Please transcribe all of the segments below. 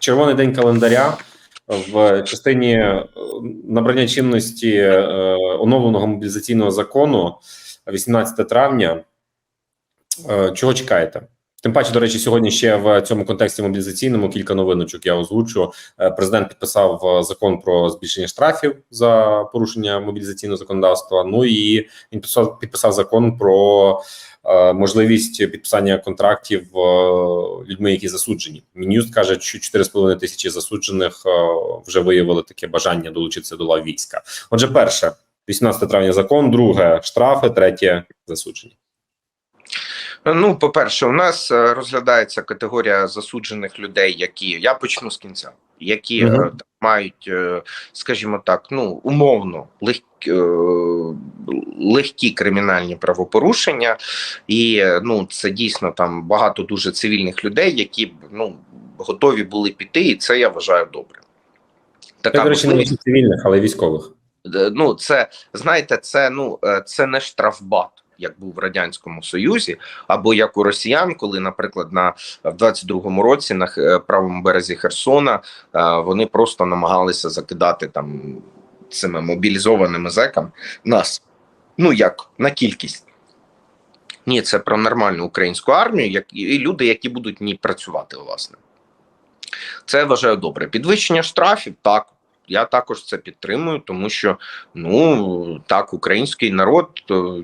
червоний день календаря в частині е, набрання чинності е, оновленого мобілізаційного закону 18 травня. Е, Чого чекаєте? Тим паче, до речі, сьогодні ще в цьому контексті мобілізаційному кілька новиночок я озвучу. Е, Президент підписав е, закон про збільшення штрафів за порушення мобілізаційного законодавства. Ну і він підписав, закон про е, можливість підписання контрактів людьми, які засуджені. Мін'юст каже, що 4,5 тисячі засуджених вже виявили таке бажання долучитися до лав війська. Отже, перше, 18 травня закон, друге штрафи, третє засудження. Ну, по-перше, у нас е, розглядається категорія засуджених людей, які я почну з кінця, які Мгм. е, мають, е, скажімо так, ну умовно легкі, легкі кримінальні правопорушення, і ну це дійсно там багато дуже цивільних людей, які ну готові були піти, і це я вважаю добре. Це, до речі, не можливість- цивільних, але військових. Ну це знаєте, це ну це не штрафбат. Як був в радянському союзі, або як у росіян, коли, наприклад, на в 22-му році на е, правому березі Херсона е, вони просто намагалися закидати там цими мобілізованими зекам нас, ну як на кількість. Ні, це про нормальну українську армію, як і люди, які будуть в ній працювати, власне. Це вважаю добре. Підвищення штрафів так. Я також це підтримую, тому що ну так, український народ,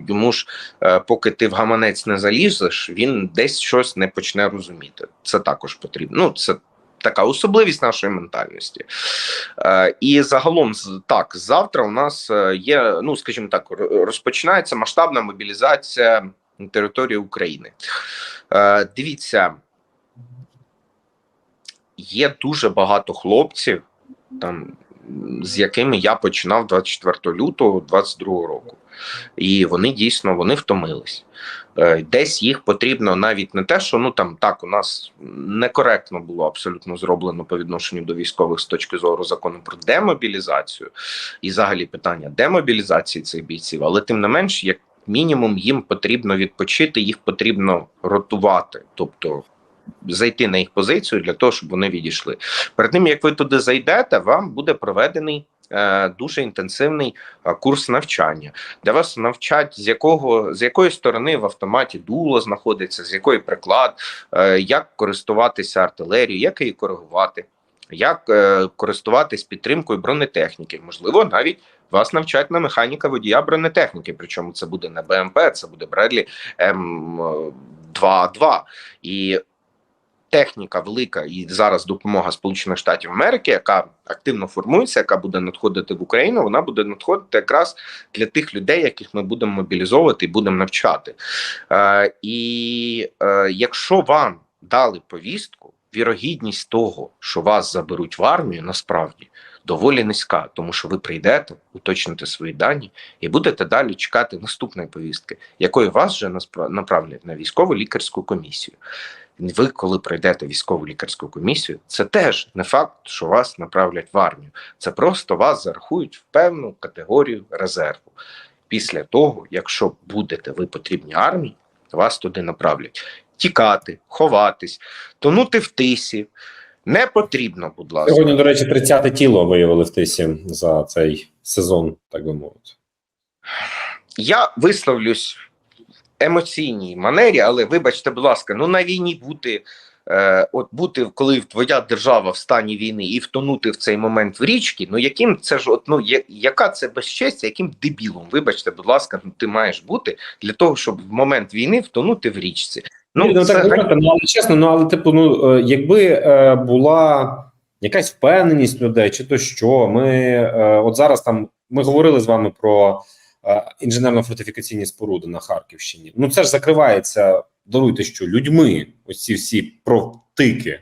йому ж, е, поки ти в гаманець не залізеш, він десь щось не почне розуміти. Це також потрібно. Ну, це така особливість нашої ментальності. Е, і загалом, так, завтра у нас е, є, ну скажімо так, розпочинається масштабна мобілізація території України. Дивіться, є дуже багато хлопців, там, з якими я починав 24 лютого 22 року. І вони дійсно вони втомились. Е, Десь їх потрібно навіть не те, що ну там так у нас некоректно було абсолютно зроблено по відношенню до військових з точки зору закону про демобілізацію і взагалі питання демобілізації цих бійців, але тим не менш, як мінімум, їм потрібно відпочити, їх потрібно ротувати, тобто зайти на їх позицію для того, щоб вони відійшли. Перед тим як ви туди зайдете, вам буде проведений. е, Дуже інтенсивний е, курс навчання, де вас навчать, з якого з якої сторони в автоматі дуло знаходиться, з якої приклад, е, як користуватися артилерією, як її коригувати, як користуватись підтримкою бронетехніки. Можливо, навіть вас навчать на механіка водія бронетехніки. Причому це буде не БМП, це буде Бредлі М2А2. І техніка велика і зараз допомога Сполучених Штатів Америки, яка активно формується, яка буде надходити в Україну. Вона буде надходити якраз для тих людей, яких ми будемо мобілізовувати і будемо навчати. Е, і е, якщо вам дали повістку, вірогідність того, що вас заберуть в армію, насправді доволі низька, тому що ви прийдете, уточните свої дані і будете далі чекати наступної повістки, якої вас вже направлять на військову лікарську комісію. Ви, коли пройдете військову лікарську комісію, це теж не факт, що вас направлять в армію. Це просто вас зарахують в певну категорію резерву. Після того, якщо будете ви потрібні армії, вас туди направлять. Тікати, ховатись, тонути в тисі. Не потрібно, будь ласка. Сьогодні, до речі, 30-те тіло виявили в тисі за цей сезон, так би мовити. Я висловлюсь емоційній манері, але вибачте, будь ласка, ну на війні бути, е, от бути, коли твоя держава в стані війни і втонути в цей момент в річки, ну яким це ж от, ну я- яка це безчесть, яким дебілом, вибачте, будь ласка, ну ти маєш бути для того, щоб в момент війни втонути в річці. Ну, ну це так говорити, ну але чесно, ну але типу, ну е, якби е, була якась впевненість людей, чи то що, ми е, от зараз там ми говорили з вами про інженерно-фортифікаційні споруди на Харківщині. Ну це ж закривається, даруйте що, людьми, ось ці всі протики.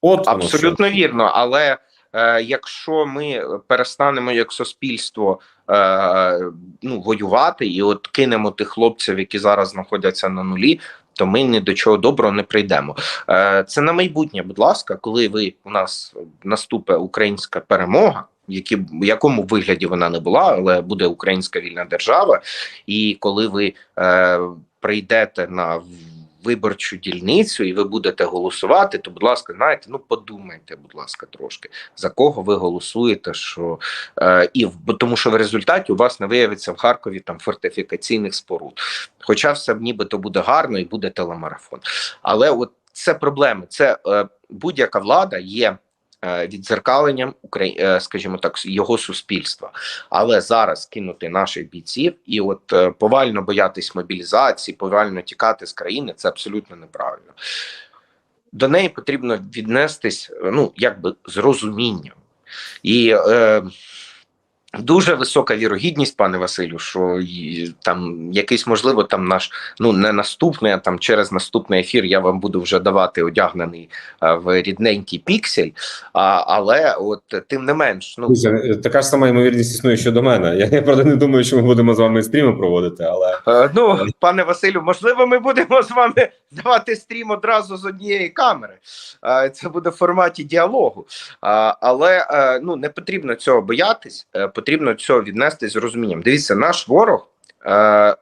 От воно що. Абсолютно вірно, але е, якщо ми перестанемо як суспільство е, ну, воювати і от кинемо тих хлопців, які зараз знаходяться на нулі, то ми ні до чого доброго не прийдемо. Е, це на майбутнє, будь ласка, коли ви у нас наступить українська перемога. Які в якому вигляді вона не була, але буде українська вільна держава, і коли ви е, прийдете на виборчу дільницю і ви будете голосувати, то, будь ласка, знаєте, ну подумайте, будь ласка, трошки за кого ви голосуєте, що е, і бо тому, що в результаті у вас не виявиться в Харкові там фортифікаційних споруд. Хоча все нібито буде гарно і буде телемарафон. Але от це проблеми. Це е, будь-яка влада є. Е, Віддзеркаленням Украї... е, скажімо так, його суспільства, але зараз кинути наших бійців і от е, повально боятись мобілізації, повально тікати з країни це абсолютно неправильно. До неї потрібно віднестись ну якби з розумінням. І е, дуже висока вірогідність, пане Василю, що там якийсь, можливо, там наш ну не наступний, а там через наступний ефір я вам буду вже давати одягнений е, в рідненький піксель. А, але от тим не менш, ну е, така ж сама ймовірність існує щодо мене. Я, я правда не думаю, що ми будемо з вами стріми проводити, але Е, Ну, пане Василю, можливо, ми будемо з вами давати стрім одразу з однієї камери. Це буде в форматі діалогу. А, Але ну не потрібно цього боятись, потрібно цього віднести з розумінням. Дивіться, наш ворог, е,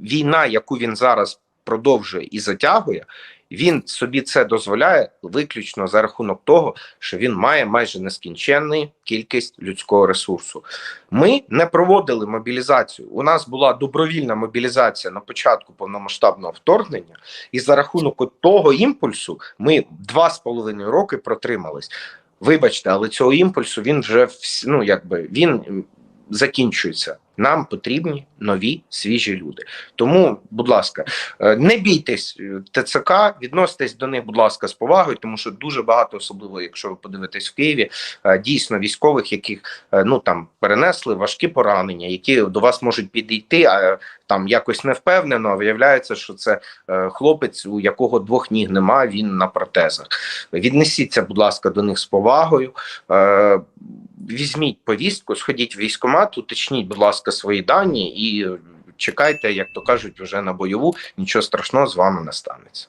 війна, яку він зараз продовжує і затягує. Він собі це дозволяє виключно за рахунок того, що він має майже нескінченну кількість людського ресурсу. Ми не проводили мобілізацію. У нас була добровільна мобілізація на початку повномасштабного вторгнення, і за рахунок того імпульсу ми два з половиною роки протримались. Вибачте, але цього імпульсу він вже ну, якби він закінчується. Нам потрібні нові свіжі люди. Тому, будь ласка, е, не бійтесь е, ТЦК, відноситесь до них, будь ласка, з повагою, тому що дуже багато, особливо якщо ви подивитесь в Києві, е, дійсно військових, яких ну там перенесли важкі поранення, які до вас можуть підійти, а там якось не впевнено. Виявляється, що це хлопець, у якого двох ніг нема, він на протезах. Віднесіться, будь ласка, до них з повагою. Візьміть повістку, сходіть в військкомат, уточніть, будь ласка, свої дані і чекайте, як то кажуть, вже на бойову. Нічого страшного з вами не станеться.